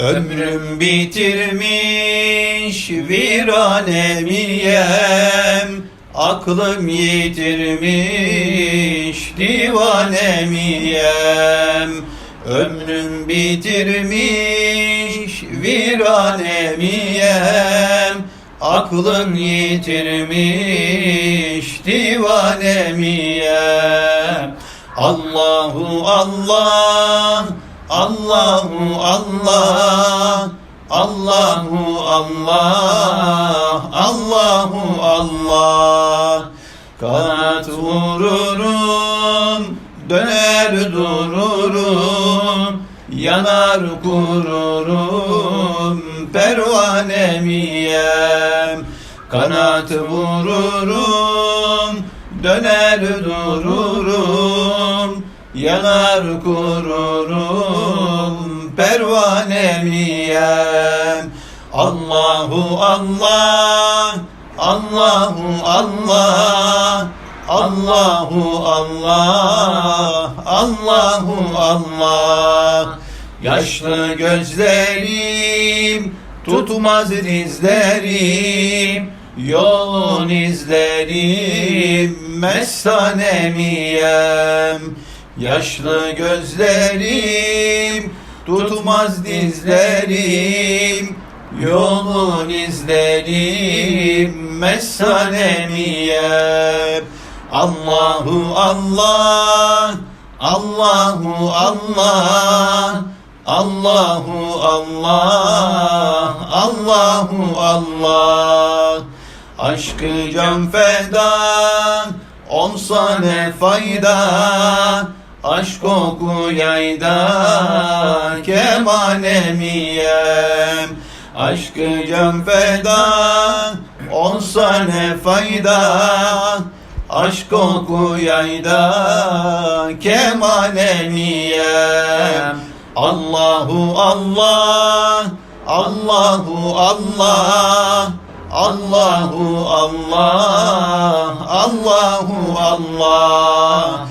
Ömrüm bitirmiş viranemiyem Aklım yitirmiş divanemiyem. Ömrüm bitirmiş viranemiyem Aklım yitirmiş divanemiyem. Allahu Allah Allahu Allah Allahu Allah Allahu Allah. Kanat vururum Döner dururum Yanar kururum Pervanemiyem. Kanat vururum Döner dururum Yanar kururum pervanemiyem. Allahu Allah Allahu Allah Allahu Allah Allahu Allah. Yaşlı gözlerim tutmaz dizlerim Yolun izlerim mestanemiyem Yaşlı gözlerim tutmaz dizlerim Yolun izlerim mestanemiyem Allahu Allah Allahu Allah Allahu Allah Allahu Allah. Aşkı can feda olsa ne fayda Aşk oku yayda kemanemiyem. Aşkı can feda olsa ne fayda? Aşk oku yayda kemanemiyem. Allahu Allah Allahu Allah Allahu Allah Allahu Allah